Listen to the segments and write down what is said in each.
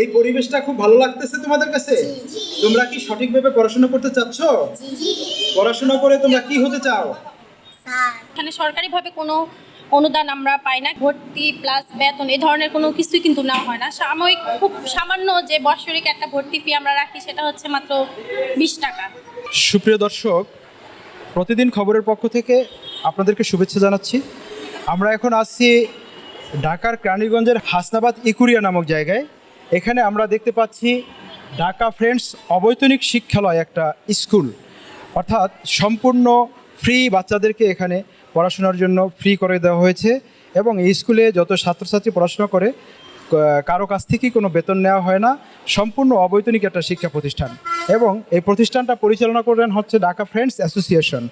এই পরিবেশটা খুব ভালো লাগতেছে তোমাদের কাছে? তোমরা কি সঠিকভাবে পড়াশোনা করতে চাচ্ছ? পড়াশোনা করে তোমরা কি হতে চাও? এখানে সরকারিভাবে কোনো অনুদান আমরা পাই না। ভর্তি প্লাস বেতন এই ধরনের কোনো কিছুই কিন্তু না হয় না। সাময়িক খুব সামান্য যে বাৎসরিক একটা ভর্তি ফি আমরা রাখি সেটা হচ্ছে মাত্র বিশ টাকা। সুপ্রিয় দর্শক প্রতিদিন খবরের পক্ষ থেকে আপনাদেরকে শুভেচ্ছা জানাচ্ছি। আমরা এখন আসছি ঢাকার কেরানীগঞ্জের হাসনাবাদ ইকুরিয়া নামক জায়গায়। এখানে আমরা দেখতে পাচ্ছি ঢাকা ফ্রেন্ডস অবৈতনিক শিক্ষালয় একটা স্কুল। অর্থাৎ সম্পূর্ণ ফ্রি বাচ্চাদেরকে এখানে পড়াশোনার জন্য ফ্রি করে দেওয়া হয়েছে এবং এই স্কুলে যত ছাত্রছাত্রী পড়াশোনা করে কারও কাছ থেকেই কোনো বেতন নেওয়া হয় না। সম্পূর্ণ অবৈতনিক একটা শিক্ষা প্রতিষ্ঠান এবং এই প্রতিষ্ঠানটা পরিচালনা করেন হচ্ছে ঢাকা ফ্রেন্ডস অ্যাসোসিয়েশন।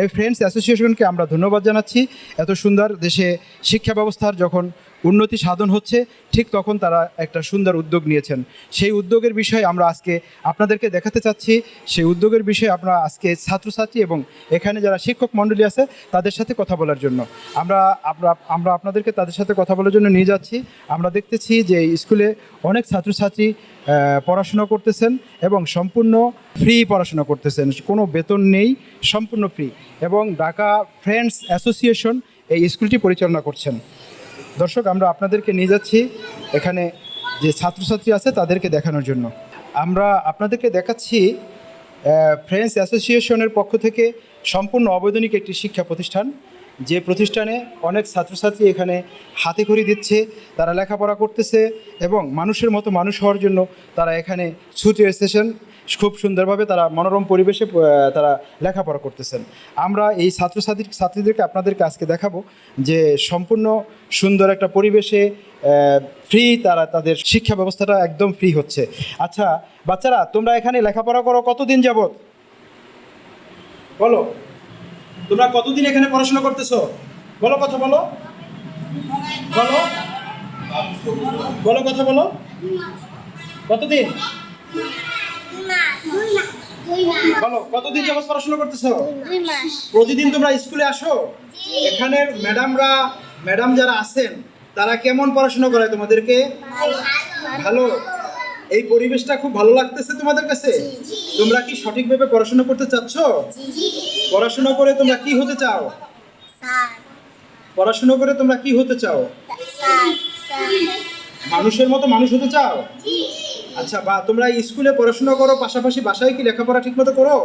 এই ফ্রেন্ডস অ্যাসোসিয়েশনকে আমরা ধন্যবাদ জানাচ্ছি। এত সুন্দর দেশে শিক্ষা ব্যবস্থার যখন উন্নতি সাধন হচ্ছে, ঠিক তখন তারা একটা সুন্দর উদ্যোগ নিয়েছেন। সেই উদ্যোগের বিষয়ে আমরা আজকে আপনাদেরকে দেখাতে চাচ্ছি। সেই উদ্যোগের বিষয়ে আমরা আজকে ছাত্রছাত্রী এবং এখানে যারা শিক্ষক মণ্ডলী আছে, তাদের সাথে কথা বলার জন্য। আমরা আমরা আপনাদেরকে তাদের সাথে কথা বলার জন্য নিয়ে যাচ্ছি। আমরা দেখতেছি যে স্কুলে অনেক ছাত্রছাত্রী পড়াশোনা করতেছেন এবং সম্পূর্ণ ফ্রি পড়াশোনা করতেছেন। কোনো বেতন নেই, সম্পূর্ণ ফ্রি। এবং ঢাকা ফ্রেন্ডস অ্যাসোসিয়েশন এই স্কুলটি পরিচালনা করছেন। দর্শক, আমরা আপনাদেরকে নিয়ে যাচ্ছি এখানে যে ছাত্রছাত্রী আছে তাদেরকে দেখানোর জন্য। আমরা আপনাদেরকে দেখাচ্ছি ফ্রেন্ডস অ্যাসোসিয়েশনের পক্ষ থেকে সম্পূর্ণ অবৈধনিক একটি শিক্ষা প্রতিষ্ঠান। যে প্রতিষ্ঠানে অনেক ছাত্রছাত্রী এখানে হাতে খড়ি দিচ্ছে, তারা লেখাপড়া করতেছে এবং মানুষের মতো মানুষ হওয়ার জন্য তারা এখানে ছুটে এসেছেন। খুব সুন্দরভাবে তারা মনোরম পরিবেশে তারা লেখাপড়া করতেছেন। আমরা এই ছাত্রছাত্রী, ছাত্রীদেরকে আপনাদেরকে আজকে দেখাবো যে সম্পূর্ণ সুন্দর একটা পরিবেশে ফ্রি তারা তাদের শিক্ষা ব্যবস্থাটা একদম ফ্রি হচ্ছে। আচ্ছা বাচ্চারা, তোমরা এখানে লেখাপড়া করো কতদিন যাবত বলো। তোমরা কতদিন এখানে পড়াশোনা করতেছো? বলো কথা বলো। বলো। বলো কথা বলো। কতদিন? বলো, কতদিন যাবত পড়াশোনা করতেছো? প্রতিদিন তোমরা স্কুলে আসো? এখানের ম্যাডামরা, ম্যাডাম যারা আছেন, তারা কেমন পড়াশোনা করে তোমাদেরকে? ভালো। এই পরিবেশটা খুব ভালো লাগতেছে তোমাদের কাছে? তোমরা কি সঠিকভাবে পড়াশোনা করতে চাচ্ছ? পড়াশোনা করে তোমরা কি হতে চাও? পড়াশোনা করে তোমরা কি হতে চাও? মানুষের মতো মানুষ হতে চাও? আচ্ছা বা তোমরা স্কুলে পড়াশোনা করো পাশাপাশি বাসায় কি লেখাপড়া ঠিকমতো করো?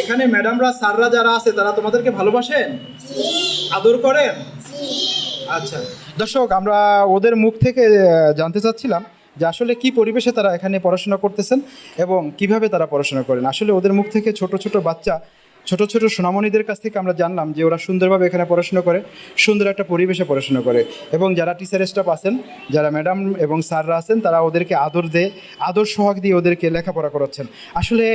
এখানে ম্যাডামরা স্যাররা যারা আছে তারা তোমাদেরকে ভালোবাসেন? আদর করেন? আচ্ছা দর্শক আমরা ওদের মুখ থেকে জানতে চাচ্ছিলাম যে আসলে কি পরিবেশে তারা এখানে পড়াশোনা করতেছেন এবং কীভাবে তারা পড়াশোনা করেন। আসলে ওদের মুখ থেকে ছোট ছোট বাচ্চা, ছোট ছোট সোনামণিদের কাছ থেকে আমরা জানলাম যে ওরা সুন্দরভাবে এখানে পড়াশোনা করে, সুন্দর একটা পরিবেশে পড়াশোনা করে এবং যারা টিচার স্টাফ আছেন, যারা ম্যাডাম এবং স্যাররা আছেন, তারা ওদেরকে আদর দেয় আদর সোহাগ দিয়ে ওদেরকে লেখাপড়া করাচ্ছেন। আসলে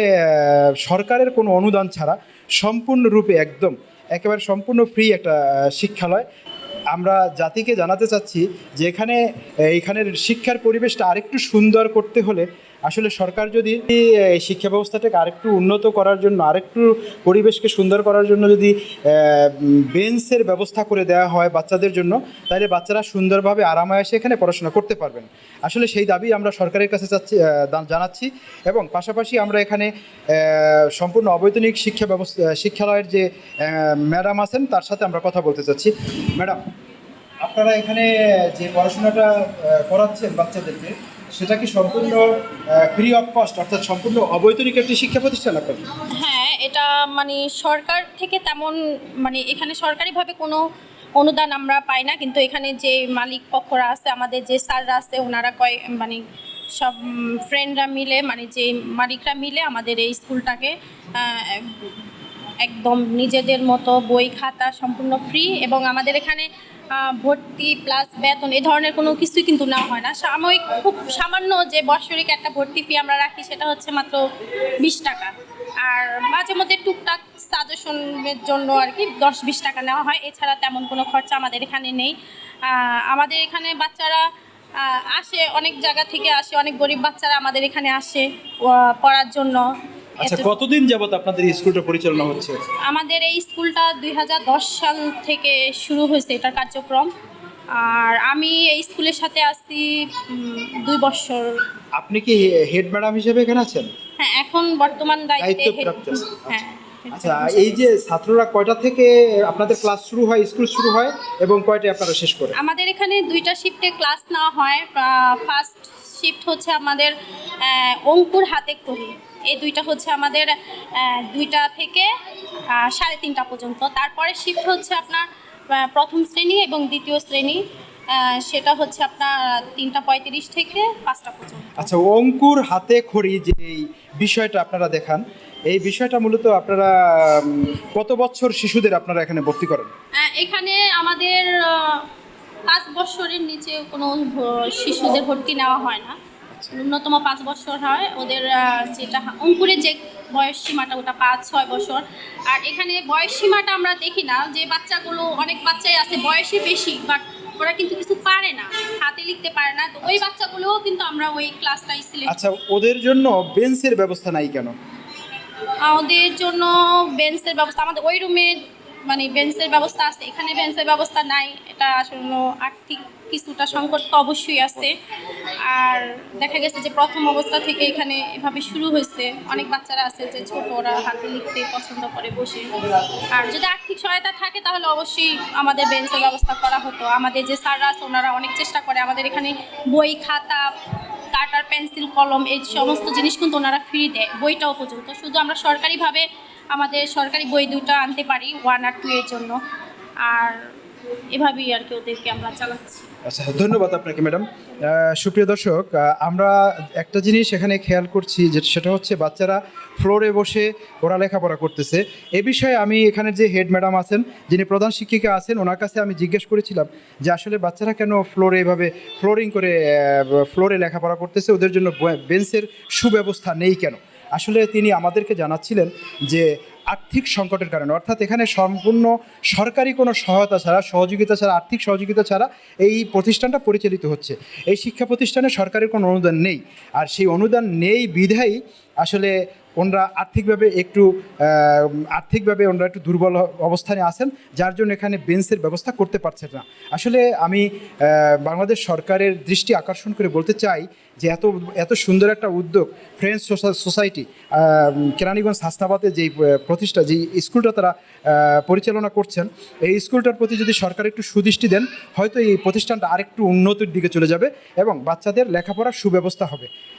সরকারের কোনো অনুদান ছাড়া সম্পূর্ণরূপে একদম, একেবারে সম্পূর্ণ ফ্রি একটা শিক্ষালয় আমরা জাতিকে জানাতে চাচ্ছি যে এখানে এইখানের শিক্ষার পরিবেশটা আরেকটু সুন্দর করতে হলে আসলে সরকার যদি শিক্ষা ব্যবস্থাটাকে আরেকটু উন্নত করার জন্য, আরেকটু পরিবেশকে সুন্দর করার জন্য যদি বেঞ্চের ব্যবস্থা করে দেওয়া হয় বাচ্চাদের জন্য, তাহলে বাচ্চারা সুন্দরভাবে আরামায়াসে এখানে পড়াশোনা করতে পারবেন। আসলে সেই দাবি আমরা সরকারের কাছে চাচ্ছি জানাচ্ছি এবং পাশাপাশি আমরা এখানে সম্পূর্ণ অবৈতনিক শিক্ষা ব্যবস্থা শিক্ষালয়ের যে ম্যাডাম আছেন, তার সাথে আমরা কথা বলতে চাচ্ছি। ম্যাডাম, আপনারা এখানে যে পড়াশোনাটা করাচ্ছেন বাচ্চাদেরকে সেটা কি সম্পূর্ণ ফ্রি অফ কস্ট অর্থাৎ সম্পূর্ণ অবৈতনিক একটি শিক্ষা প্রতিষ্ঠান আপনার? হ্যাঁ এটা মানে সরকার থেকে তেমন মানে এখানে সরকারিভাবে কোনো অনুদান আমরা পাই না, কিন্তু এখানে যে মালিক পক্ষরা আছে, আমাদের যে স্যাররা আছে, ওনারা কয় মানে সব ফ্রেন্ডরা মিলে মানে যে মালিকরা মিলে আমাদের এই স্কুলটাকে একদম নিজেদের মতো বই, খাতা সম্পূর্ণ ফ্রি এবং আমাদের এখানে ভর্তি প্লাস বেতন এই ধরনের কোনো কিছুই কিন্তু না হয় না। সাময়িক খুব সামান্য যে বাৎসরিক একটা ভর্তি ফি আমরা রাখি সেটা হচ্ছে মাত্র বিশ টাকা। আর মাঝে মধ্যে টুকটাক সাজেশনের জন্য আর কি দশ, বিশ টাকা নেওয়া হয়। এছাড়া তেমন কোনো খরচা আমাদের এখানে নেই। আমাদের এখানে বাচ্চারা আসে অনেক জায়গা থেকে আসে, অনেক গরিব বাচ্চারা আমাদের এখানে আসে পড়ার জন্য। আচ্ছা কতদিন যাবত আপনাদের এই স্কুলটা পরিচালনা হচ্ছে? আমাদের এই স্কুলটা দুই হাজার দশ সাল থেকে শুরু হয়েছে এটার কার্যক্রম। আর আমি এই স্কুলের সাথে আসছি দুই বছর। আপনি কি হেড ম্যাডাম হিসেবে এখানে আছেন? হ্যাঁ এখন বর্তমান দায়িত্বে। হ্যাঁ আচ্ছা এই যে ছাত্ররা কয়টা থেকে আপনাদের ক্লাস শুরু হয় স্কুল শুরু হয় এবং কয়টায় আপনারা শেষ করে? আমাদের এখানে দুইটা শিফটে ক্লাস নেওয়া হয়। ফার্স্ট শিফট হচ্ছে আমাদের অঙ্কুর হাতে করি এই দুইটা হচ্ছে আমাদের দুইটা থেকে সাড়ে তিনটা পর্যন্ত। তারপরে শিফট হচ্ছে আপনার প্রথম শ্রেণি এবং দ্বিতীয় শ্রেণি। সেটা হচ্ছে আপনার তিনটা পঁয়ত্রিশ থেকে পাঁচটা পর্যন্ত। আচ্ছা অঙ্কুর হাতে খড়ি যে বিষয়টা আপনারা দেখান এই বিষয়টা মূলত আপনারা কত বছর শিশুদের আপনারা এখানে ভর্তি করেন? এখানে আমাদের পাঁচ বছরের নিচে কোনো শিশুদের ভর্তি নেওয়া হয় না। ন্যূনতম পাঁচ বছর হয়। ওদের যেটা অঙ্কুরের যে বয়স সীমাটা ওটা পাঁচ ছয় বছর। আর এখানে বয়স সীমাটা আমরা দেখি না যে বাচ্চাগুলো অনেক বাচ্চাই আছে বয়সে বেশি বাট ওরা কিন্তু কিছু পারে না হাতে লিখতে পারে না। তো ওই বাচ্চাগুলোও কিন্তু আমরা ওই ক্লাসটাই সিলেক্ট আচ্ছা ওদের জন্য বেঞ্চের ব্যবস্থা নাই কেন? আমাদের জন্য বেঞ্চের ব্যবস্থা আমাদের ওই রুমে মানে বেঞ্চের ব্যবস্থা আছে, এখানে বেঞ্চের ব্যবস্থা নাই, এটা আসলে আর্থিক কিছুটা সংকট তো অবশ্যই আছে। আর দেখা গেছে যে প্রথম অবস্থা থেকে এখানে এভাবে শুরু হয়েছে, অনেক বাচ্চারা আছে যে ছোট ওরা হাতে লিখতে পছন্দ করে বসে। আর যদি আর্থিক সহায়তা থাকে তাহলে অবশ্যই আমাদের বেঞ্চের ব্যবস্থা করা হতো। আমাদের যে স্যাররা আছে, ওনারা অনেক চেষ্টা করে, আমাদের এখানে বই, খাতা কাটার পেন্সিল, কলম, এই সমস্ত জিনিস কিন্তু ওনারা ফ্রি দেয়, বইটাও পর্যন্ত। শুধু আমরা সরকারিভাবে আমাদের সরকারি বই দুটো আনতে পারি ওয়ান আর টু এর জন্য। আর এভাবেই আর কি ওদেরকে আমরা চালাচ্ছি। আচ্ছা ধন্যবাদ আপনাকে, ম্যাডাম। সুপ্রিয় দর্শক আমরা একটা জিনিস এখানে খেয়াল করছি, যে সেটা হচ্ছে বাচ্চারা ফ্লোরে বসে ওরা লেখাপড়া করতেছে। এ বিষয়ে আমি এখানে যে হেড ম্যাডাম আছেন, যিনি প্রধান শিক্ষিকা আছেন, ওনার কাছে আমি জিজ্ঞেস করেছিলাম যে আসলে বাচ্চারা কেন ফ্লোরে এভাবে ফ্লোরিং করে ফ্লোরে লেখাপড়া করতেছে? ওদের জন্য বেঞ্চের সুব্যবস্থা নেই কেন? আসলে তিনি আমাদেরকে জানাচ্ছিলেন যে আর্থিক সংকটের কারণে, অর্থাৎ এখানে সম্পূর্ণ সরকারি কোনো সহায়তা ছাড়া, সহযোগিতা ছাড়া, আর্থিক সহযোগিতা ছাড়া এই প্রতিষ্ঠানটা পরিচালিত হচ্ছে। এই শিক্ষা প্রতিষ্ঠানে সরকারের কোনো অনুদান নেই। আর সেই অনুদান নেই বিধায় আসলে ওনারা আর্থিকভাবে একটু আর্থিকভাবে ওনারা একটু দুর্বল অবস্থানে আছেন, যার জন্য এখানে বেঞ্চের ব্যবস্থা করতে পারছে না। আসলে আমি বাংলাদেশ সরকারের দৃষ্টি আকর্ষণ করে বলতে চাই যে এত এত সুন্দর একটা উদ্যোগ ফ্রেন্ডস সোসাইটি কেরানীগঞ্জ হাসনাবাদে যেই প্রতিষ্ঠা, যেই স্কুলটা তারা পরিচালনা করছেন, এই স্কুলটার প্রতি যদি সরকার একটু সুদৃষ্টি দেন, হয়তো এই প্রতিষ্ঠানটা আরেকটু উন্নতির দিকে চলে যাবে এবং বাচ্চাদের লেখাপড়ার সুব্যবস্থা হবে।